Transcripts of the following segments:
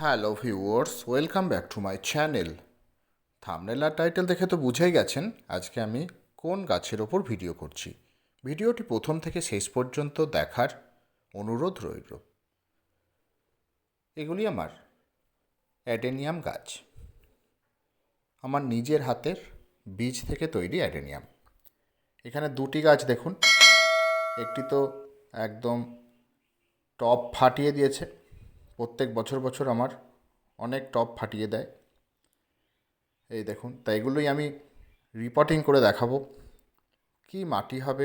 Hello viewers welcome back to my channel thumbnail R title দেখে তো বুঝেই গেছেন আজকে আমি কোন গাছের ওপর ভিডিও করছি। ভিডিওটি প্রথম থেকে শেষ পর্যন্ত দেখার অনুরোধ রইল। এগুলি আমার অ্যাডেনিয়াম গাছ। আমার নিজের হাতের বীজ থেকে তৈরি অ্যাডেনিয়াম। এখানে দুটি গাছ দেখুন। একটি তো একদম টপ ফাটিয়ে দিয়েছে। প্রত্যেক বছর বছর আমার অনেক টপ ফাটিয়ে দেয়। এই দেখুন তাই এগুলোই আমি রিপোর্টিং করে দেখাবো। কি মাটি হবে,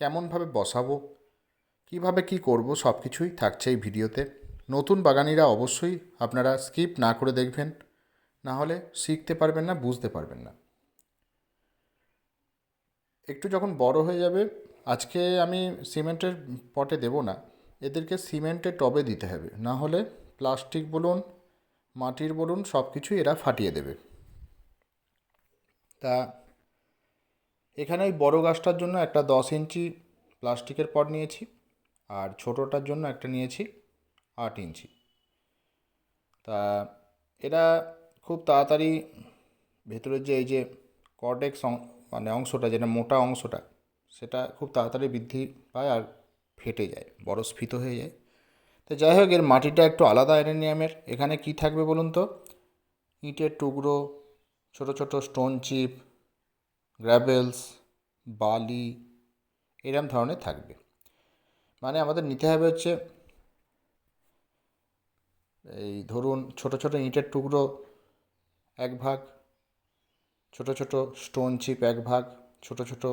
কেমনভাবে বসাবো, কীভাবে কি করব সব কিছুই থাকছে এই ভিডিওতে। নতুন বাগানিরা অবশ্যই আপনারা স্কিপ না করে দেখবেন, না হলে শিখতে পারবেন না, বুঝতে পারবেন না। একটু যখন বড় হয়ে যাবে, আজকে আমি সিমেন্টের পটে দেব না এদেরকে সিমেন্টের টবে দিতে হবে। না হলে প্লাস্টিক বলুন, মাটির বলুন, সব কিছুই এরা ফাটিয়ে দেবে। তা এখানে ওই বড়ো গাছটার জন্য একটা দশ ইঞ্চি প্লাস্টিকের পট নিয়েছি আর ছোটোটার জন্য একটা নিয়েছি আট ইঞ্চি। তা এরা খুব তাড়াতাড়ি ভেতরের যে, এই যে কর্ডেক্স মানে অংশটা, যেটা মোটা অংশটা, সেটা খুব তাড়াতাড়ি বৃদ্ধি পায় আর ফেটে যায় বড় স্ফীত হয়ে যায়। তো যাই হোক, এর মাটিটা একটু আলাদা অ্যারেনিয়ামের। এখানে কি থাকবে বলুন তো? ইটের টুকরো, ছোট ছোট স্টোন চিপ গ্র্যাভেলস বালি, এরম ধরনের থাকবে। মানে আমাদের নিতে হবে হচ্ছে এই ধরুন ছোট ছোট ইটের টুকরো এক ভাগ, ছোট ছোট স্টোন চিপ এক ভাগ, ছোট ছোট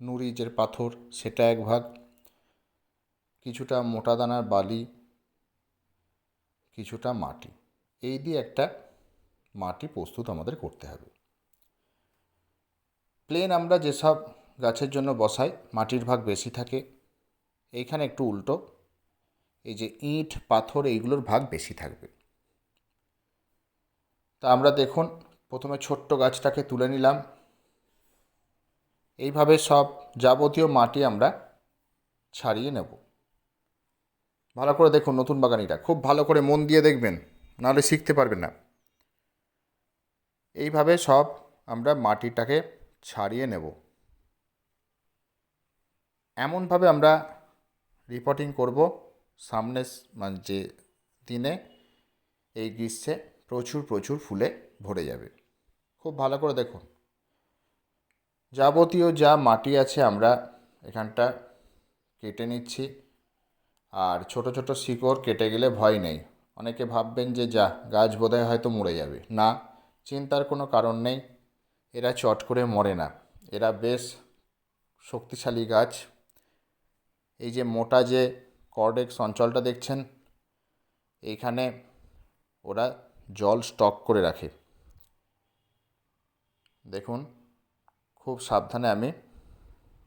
নুড়িজের পাথর সেটা এক ভাগ কিছুটা মোটা দানার বালি, কিছুটা মাটি। এই দিয়ে একটা মাটি প্রস্তুত আমাদের করতে হবে। প্লেন আমরা যেসব গাছের জন্য বসাই, মাটির ভাগ বেশি থাকে। এইখানে একটু উল্টো, এই যে ইট, পাথর, এইগুলোর ভাগ বেশি থাকবে। তা আমরা দেখুন, প্রথমে ছোট্ট গাছটাকে তুলে নিলাম। এইভাবে সব যাবতীয় মাটি আমরা ছাড়িয়ে নেব। ভালো করে দেখুন নতুন বাগানিটা। খুব ভালো করে মন দিয়ে দেখবেন, নাহলে শিখতে পারবেন না। এইভাবে সব আমরা মাটিটাকে ছাড়িয়ে নেব। এমনভাবে আমরা রিপোর্টিং করব সামনে মানে যে দিনে এই গ্রীষ্মে প্রচুর প্রচুর ফুলে ভরে যাবে। খুব ভালো করে দেখুন। যাবতীয় যা মাটি আছে আমরা এখানটা কেটে নিচ্ছি। আর ছোট ছোট শিকড় কেটে গেলে ভয় নেই। অনেকে ভাববেন যে, যা, গাছ বোধহয় হয়তো মরে যাবে। না, চিন্তার কোনো কারণ নেই। এরা চট করে মরে না। এরা বেশ শক্তিশালী গাছ। এই যে মোটা যে কর্ডেক্স অঞ্চলটা দেখছেন, এইখানে ওরা জল স্টক করে রাখে। দেখুন, খুব সাবধানে আমি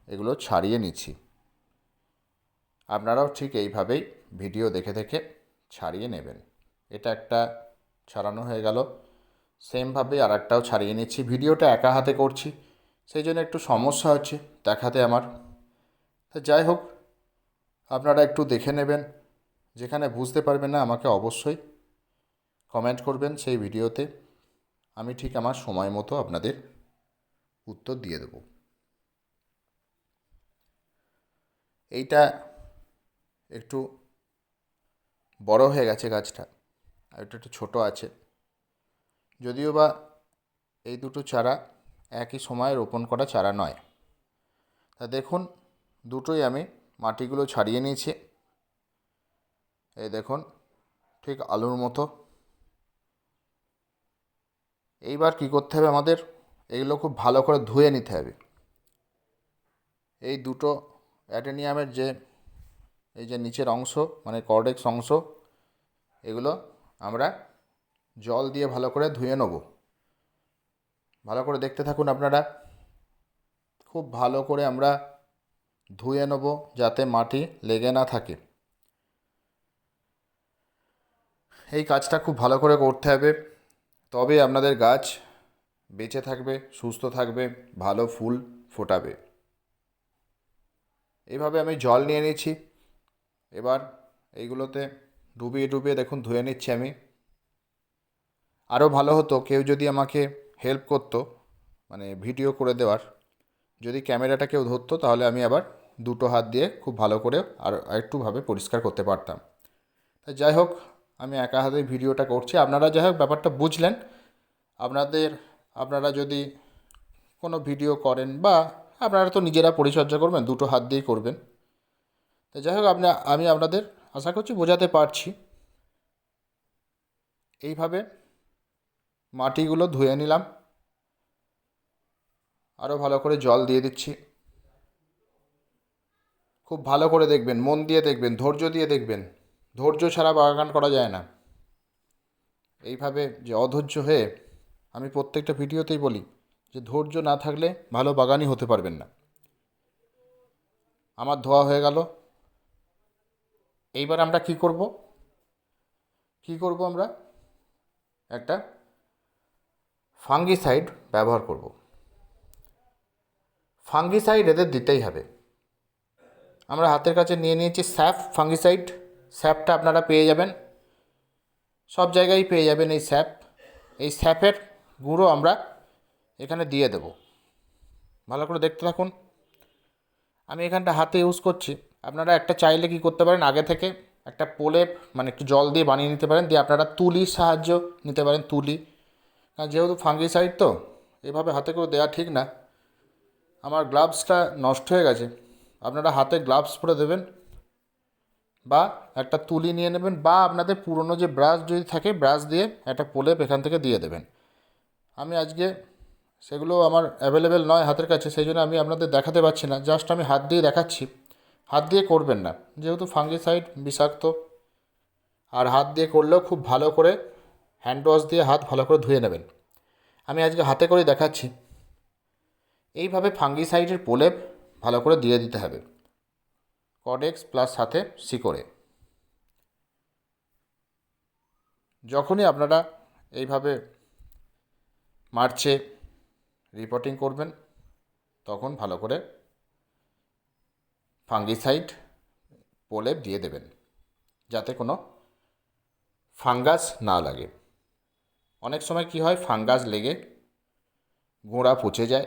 এগুলো ছাড়িয়ে নিচ্ছি। আপনারাও ঠিক এইভাবেই ভিডিও দেখে দেখে ছাড়িয়ে নেবেন। এটা একটা ছাড়ানো হয়ে গেল। সেমভাবে আর একটাও ছাড়িয়ে নিচ্ছি। ভিডিওটা একা হাতে করছি, সেই জন্য একটু সমস্যা হচ্ছে দেখাতে আমার। তা যাই হোক, আপনারা একটু দেখে নেবেন। যেখানে বুঝতে পারবেন না, আমাকে অবশ্যই কমেন্ট করবেন সেই ভিডিওতে। আমি ঠিক আমার সময় মতো আপনাদের উত্তর দিয়ে দেব। এইটা একটু বড় হয়ে গেছে গাছটা, আর এটা একটু ছোটো আছে। যদিও বা এই দুটো চারা একই সময়ে রোপণ করা চারা নয়। তা দেখুন, দুটোই আমি মাটিগুলো ছাড়িয়ে নিয়েছি। এই দেখুন, ঠিক আলুর মতো। এইবার কি করতে হবে আমাদের? এগুলো খুব ভালো করে ধুয়ে নিতে হবে। এই দুটো অ্যাটেনিয়ামের যে এই যে নিচের অংশ মানে কর্ডেক্স অংশ, এগুলো আমরা জল দিয়ে ভালো করে ধুয়ে নেব। ভালো করে দেখতে থাকুন আপনারা, খুব ভালো করে আমরা ধুয়ে নেব যাতে মাটি লেগে না থাকে। এই কাজটা খুব ভালো করে করতে হবে, তবে আপনাদের গাছ বেঁচে থাকবে, সুস্থ থাকবে, ভালো ফুল ফোটাবে। এইভাবে আমি জল নিয়ে নিচ্ছি। এবার এইগুলোতে ডুবিয়ে ডুবিয়ে দেখুন ধুয়ে নিচ্ছি আমি। আরও ভালো হতো কেউ যদি আমাকে হেল্প করতো মানে ভিডিও করে দেওয়ার। যদি ক্যামেরাটা কেউ ধরতো তাহলে আমি আবার দুটো হাত দিয়ে খুব ভালো করে আর একটুভাবে পরিষ্কার করতে পারতাম। তা যাই হোক, আমি একা হাতে ভিডিওটা করছি। আপনারা যাই হোক ব্যাপারটা বুঝলেন। আপনাদের, আপনারা যদি কোনো ভিডিও করেন বা আপনারা তো নিজেরা পরিচর্যা করবেন, দুটো হাত দিয়েই করবেন। তো যাই হোক, আপনি আমি আপনাদের আশা করছি বোঝাতে পারছি। এইভাবে মাটিগুলো ধুয়ে নিলাম। আরও ভালো করে জল দিয়ে দিচ্ছি। খুব ভালো করে দেখবেন, মন দিয়ে দেখবেন, ধৈর্য দিয়ে দেখবেন। ধৈর্য ছাড়া বাগান করা যায় না। এইভাবে যে অধৈর্য হয়ে আমি প্রত্যেকটা ভিডিওতেই বলি যে ধৈর্য না থাকলে ভালো বাগানই হতে পারবেন না। আমার ধোয়া হয়ে গেল। এইবার আমরা কি করব? কি করব আমরা? একটা ফাঙ্গিসাইড ব্যবহার করব। ফাঙ্গিসাইড এদের দিতেই হবে। আমরা হাতের কাছে নিয়ে নিয়েছি স্যাপ ফাঙ্গিসাইড স্যাপটা আপনারা পেয়ে যাবেন। সব জায়গায় পেয়ে যাবেন এই স্যাপ এই স্যাপের গুঁড়ো আমরা এখানে দিয়ে দেব। ভালো করে দেখতে থাকুন। আমি এখানটা হাতে ইউজ করছি। আপনারা একটা চাইলে কি করতে পারেন, আগে থেকে একটা প্রলেপ মানে একটু জল দিয়ে বানিয়ে নিতে পারেন, দিয়ে আপনারা তুলির সাহায্য নিতে পারেন, তুলি। কারণ যেহেতু ফাঙ্গিসাইড তো, এভাবে হাতে করে দেওয়া ঠিক না। আমার গ্লাভসটা নষ্ট হয়ে গেছে। আপনারা হাতে গ্লাভস পরে দেবেন বা একটা তুলি নিয়ে নেবেন বা আপনাদের পুরনো যে ব্রাশ যদি থাকে, ব্রাশ দিয়ে একটা প্রলেপ এখান থেকে দিয়ে দেবেন। আমি আজকে সেগুলো আমার অ্যাভেলেবেল নয় হাতের কাছে, সেই জন্য আমি আপনাদের দেখাতে পারছি না, জাস্ট আমি হাত দিয়ে দেখাচ্ছি। হাত দিয়ে করবেন না। যেহেতু ফাঙ্গিসাইড বিষাক্ত, আর হাত দিয়ে করলেও খুব ভালো করে হ্যান্ড ওয়াশ দিয়ে হাত ভালো করে ধুয়ে নেবেন। আমি আজকে হাতে করে দেখাচ্ছি। এইভাবে ফাঙ্গিসাইডের প্রলেপ ভালো করে দিয়ে দিতে হবে। কডেক্স প্লাস সাথে শিকড়ে যখনই আপনারা এইভাবে মার্চে রিপোর্টিং করবেন, তখন ভালো করে ফাঙ্গিসাইড প্রলেপ দিয়ে দেবেন, যাতে কোনো ফাঙ্গাস না লাগে। অনেক সময় কি হয়, ফাঙ্গাস লেগে গোড়া পচে যায়,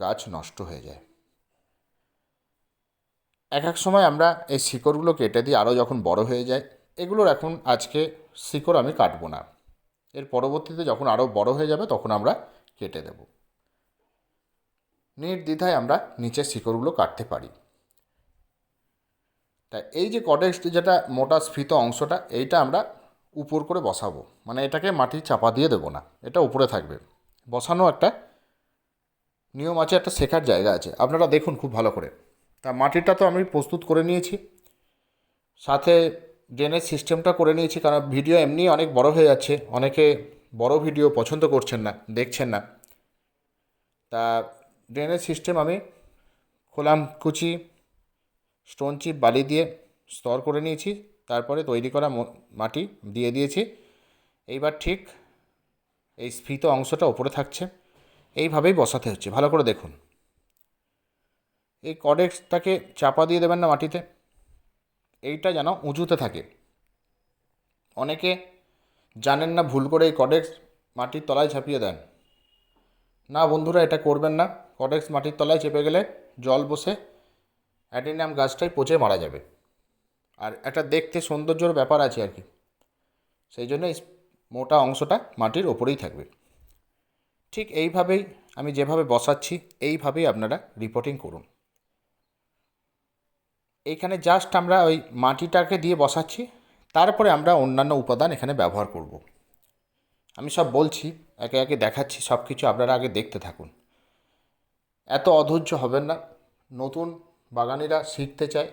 গাছ নষ্ট হয়ে যায়। এক এক সময় আমরা এই শিকড়গুলো কেটে দিই আরও যখন বড় হয়ে যায়, এগুলোর এখন আজকে শিকড় আমি কাটবো না। এর পরবর্তীতে যখন আরও বড় হয়ে যাবে, তখন আমরা কেটে দেব। নির্দ্বিধায় আমরা নিচের শিকড়গুলো কাটতে পারি। তা এই যে কটেক্স যেটা মোটা স্ফীত অংশটা, এইটা আমরা উপর করে বসাবো। মানে এটাকে মাটি চাপা দিয়ে দেবো না, এটা উপরে থাকবে। বসানো একটা নিয়ম আছে, একটা শেখার জায়গা আছে। আপনারা দেখুন খুব ভালো করে। তা মাটিটা তো আমি প্রস্তুত করে নিয়েছি। সাথে ড্রেনেজ সিস্টেমটা করে নিয়েছি, কারণ ভিডিও এমনি অনেক বড় হয়ে যাচ্ছে। অনেকে বড় ভিডিও পছন্দ করছেন না, দেখছেন না। তা ড্রেনেজ সিস্টেম আমি খোলাম, কুচি স্টোন চিপ বালি দিয়ে স্তর করে নিয়েছি, তারপরে তৈরি করা মাটি দিয়ে দিয়েছি। এইবার ঠিক এই স্ফীত অংশটা ওপরে থাকছে, এইভাবেই বসাতে হচ্ছে, ভালো করে দেখুন। এই কডেক্সটাকে চাপা দিয়ে দেবেন না মাটিতে, এইটা যেন উঁচুতে থাকে। অনেকে জানেন না, ভুল করে এই কডেক্স মাটির তলায় ছাপিয়ে দেন। না বন্ধুরা, এটা করবেন না, কডেক্স মাটির তলায় চেপে গেলে জল বসে অ্যাডিনিয়াম গাছটাই পচে মারা যাবে। আর একটা দেখতে সৌন্দর্যর ব্যাপার আছে আর কি। সেই জন্য মোটা অংশটা মাটির ওপরেই থাকবে। ঠিক এইভাবেই আমি যেভাবে বসাচ্ছি, এইভাবেই আপনারা রিপোর্টিং করুন। এইখানে জাস্ট আমরা ওই মাটিটাকে দিয়ে বসাচ্ছি, তারপরে আমরা অন্যান্য উপাদান এখানে ব্যবহার করব। আমি সব বলছি, একে একে দেখাচ্ছি সব কিছু আপনারা আগে দেখতে থাকুন। এত অধৈর্য হবেন না। নতুন বাগানিরা শিখতে চায়,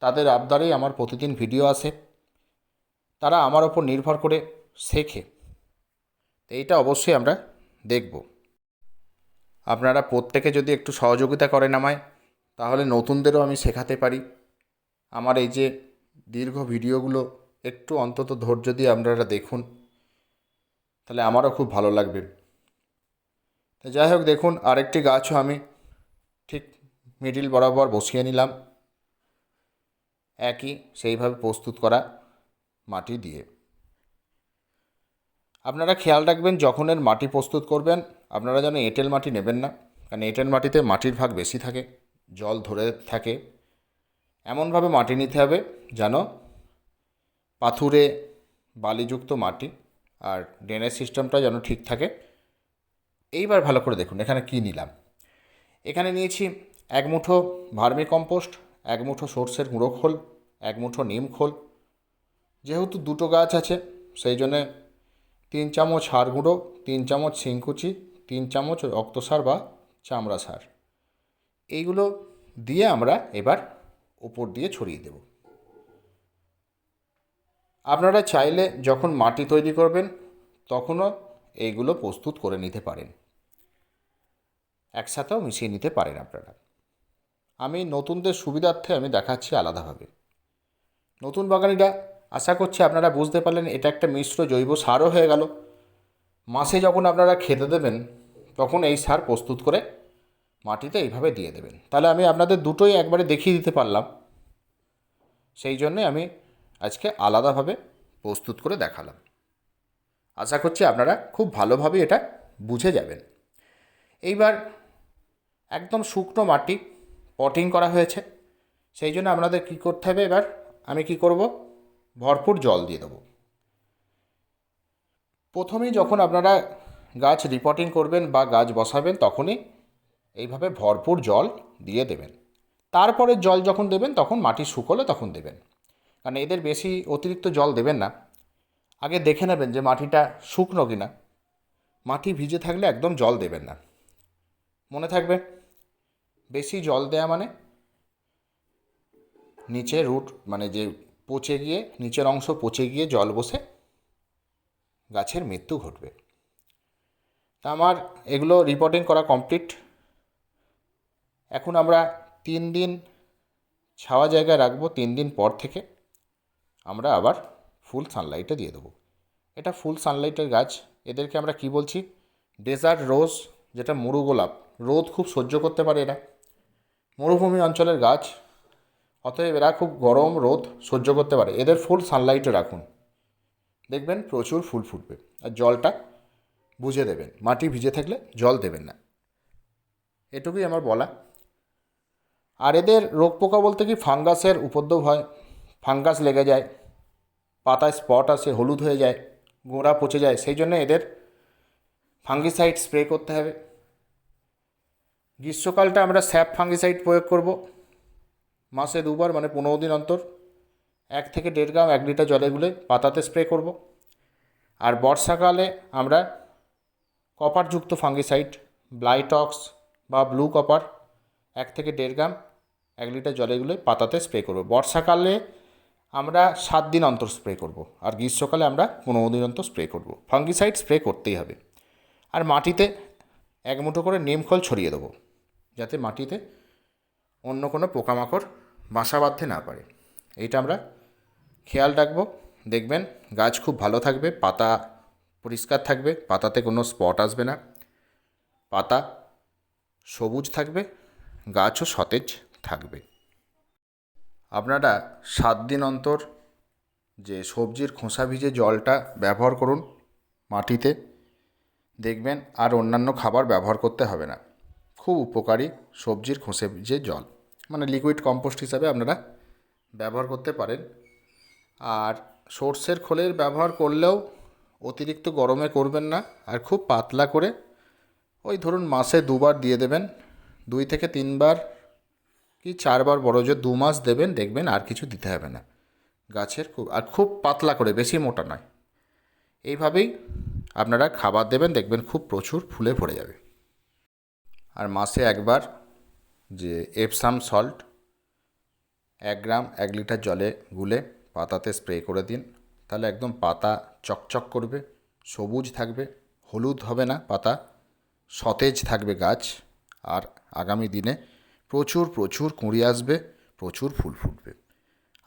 তাদের আবদারেই আমার প্রতিদিন ভিডিও আসে। তারা আমার ওপর নির্ভর করে শেখে। তো এইটা অবশ্যই আমরা দেখব। আপনারা প্রত্যেকে যদি একটু সহযোগিতা করেন আমায়, তাহলে নতুনদেরও আমি শেখাতে পারি। আমার এই যে দীর্ঘ ভিডিওগুলো, একটু অন্তত ধৈর্য দিয়ে আপনারা দেখুন। তাহলে আমারও খুব ভালো লাগবে। যাই হোক, দেখুন, আরেকটি গাছও আমি ঠিক মিডিল বরাবর বসিয়ে নিলাম। একই সেইভাবে প্রস্তুত করা মাটি দিয়ে। আপনারা খেয়াল রাখবেন, যখন এর মাটি প্রস্তুত করবেন, আপনারা যেন এঁটেল মাটি নেবেন না, কারণ এঁটেল মাটিতে মাটির ভাগ বেশি থাকে, জল ধরে থাকে। এমনভাবে মাটি নিতে হবে যেন পাথুরে বালিযুক্ত মাটি আর ড্রেনেজ সিস্টেমটা যেন ঠিক থাকে। এইবার ভালো করে দেখুন, এখানে কি নিলাম? এখানে নিয়েছি এক মুঠো ভার্মি কম্পোস্ট, এক মুঠো সর্ষের গুঁড়ো খোল, এক মুঠো নিম খোল। যেহেতু দুটো গাছ আছে, সেই জন্যে তিন চামচ হাড় গুঁড়ো, তিন চামচ শিংকুচি, তিন চামচ রক্তসার বা চামড়া সার। এইগুলো দিয়ে আমরা এবার উপর দিয়ে ছড়িয়ে দেব। আপনারা চাইলে যখন মাটি তৈরি করবেন, তখনও এইগুলো প্রস্তুত করে নিতে পারেন। একসাথেও মিশিয়ে নিতে পারেন আপনারা। আমি নতুনদের সুবিধার্থে আমি দেখাচ্ছি আলাদাভাবে। নতুন বাগানিরা, আশা করছি আপনারা বুঝতে পারলেন, এটা একটা মিশ্র জৈব সারও হয়ে গেল। মাসে যখন আপনারা খেতে দেবেন, তখন এই সার প্রস্তুত করে মাটিতে এইভাবে দিয়ে দেবেন। তাহলে আমি আপনাদের দুটোই একবারে দেখিয়ে দিতে পারলাম। সেই জন্যে আমি আজকে আলাদাভাবে প্রস্তুত করে দেখালাম। আশা করছি আপনারা খুব ভালোভাবে এটা বুঝে যাবেন। এইবার একদম শুকনো মাটি পটিং করা হয়েছে। সেই জন্য আপনাদের কী করতে হবে এবার? আমি কি করব? ভরপুর জল দিয়ে দেবো। প্রথমেই যখন আপনারা গাছ রিপোর্টিং করবেন বা গাছ বসাবেন, তখনই এইভাবে ভরপুর জল দিয়ে দেবেন। তারপরে জল যখন দেবেন, তখন মাটি শুকোলে তখন দেবেন। কারণ এদের বেশি অতিরিক্ত জল দেবেন না। আগে দেখে নেবেন যে মাটিটা শুকনো কিনা। মাটি ভিজে থাকলে একদম জল দেবেন না। মনে থাকবে? বেশি জল দেয়া মানে? নিচে রুট মানে যে পচে গিয়ে, নিচের অংশ পচে গিয়ে জল বসে গাছের মৃত্যু ঘটবে। তা আমার এগুলো রিপোর্টিং করা কমপ্লিট এখন আমরা তিন দিন ছাওয়া জায়গায় রাখব, তিন দিন পর থেকে আমরা আবার ফুল সানলাইটে দিয়ে দেবো। এটা ফুল সানলাইটের গাছ। এদেরকে আমরা কি বলছি? ডেজার্ট রোজ যেটা মরু গোলাপ। রোদ খুব সহ্য করতে পারে এরা। মরুভূমি অঞ্চলের গাছ, অতএব এরা খুব গরম রোদ সহ্য করতে পারে। এদের ফুল সানলাইটে রাখুন। দেখবেন প্রচুর ফুল ফুটবে। আর জলটা বুঝে দেবেন। মাটি ভিজে থাকলে জল দেবেন না। এটুকুই আমার বলা। আর এদের রোগ পোকা বলতে কি ফাঙ্গাসের উপদ্রব হয়। ফাঙ্গাস লেগে যায়। পাতায় স্পট আসে, হলুদ হয়ে যায়, গোড়া পচে যায়। সেই জন্য এদের ফাঙ্গিসাইড স্প্রে করতে হবে। গ্রীষ্মকালটা আমরা স্যাপ ফাঙ্গিসাইড প্রয়োগ করব। মাসে দুবার মানে পনেরো দিন অন্তর। এক থেকে দেড় গ্রাম, এক লিটার জলে গুলে পাতাতে স্প্রে করব। আর বর্ষাকালে আমরা কপারযুক্ত ফাঙ্গিসাইড, ব্লাইটক্স বা ব্লু কপার, এক থেকে দেড় গ্রাম, এক লিটার জলে গুলে পাতাতে স্প্রে করব। বর্ষাকালে আমরা সাত দিন অন্তর স্প্রে করব আর গ্রীষ্মকালে আমরা পনেরো দিন অন্তর স্প্রে করব। ফাঙ্গিসাইড স্প্রে করতেই হবে। আর মাটিতে এক মুঠো করে নিম খোল ছড়িয়ে দেবো। যাতে মাটিতে অন্য কোনো পোকামাকড় বাসা বাঁধতে না পারে। এইটা আমরা খেয়াল রাখব। দেখবেন গাছ খুব ভালো থাকবে, পাতা পরিষ্কার থাকবে, পাতাতে কোনো স্পট আসবে না। পাতা সবুজ থাকবে, গাছও সতেজ থাকবে। আপনারা সাত দিন অন্তর যে সবজির খোসা ভিজে জলটা ব্যবহার করুন মাটিতে, দেখবেন আর অন্যান্য খাবার ব্যবহার করতে হবে না। খুব উপকারী সবজির খোসে যে জল। মানে লিকুইড কম্পোস্ট হিসাবে আপনারা ব্যবহার করতে পারেন। আর সর্ষের খোলের ব্যবহার করলেও অতিরিক্ত গরমে করবেন না। আর খুব পাতলা করে ওই ধরুন মাসে দুবার দিয়ে দেবেন। দুই থেকে তিনবার কি চারবার বড় যে দু মাস দেবেন, দেখবেন আর কিছু দিতে হবে না। গাছের খুব, আর খুব পাতলা করে, বেশি মোটা নয়। এইভাবেই আপনারা খাবার দেবেন, দেখবেন খুব প্রচুর ফুলে ভরে যাবে। আর মাসে একবার যে এপসাম সল্ট এক গ্রাম, এক লিটার জলে গুলে পাতাতে স্প্রে করে দিন। তাহলে একদম পাতা চকচক করবে, সবুজ থাকবে, হলুদ হবে না পাতা, সতেজ থাকবে গাছ। আর আগামী দিনে প্রচুর প্রচুর কুঁড়ি আসবে, প্রচুর ফুল ফুটবে।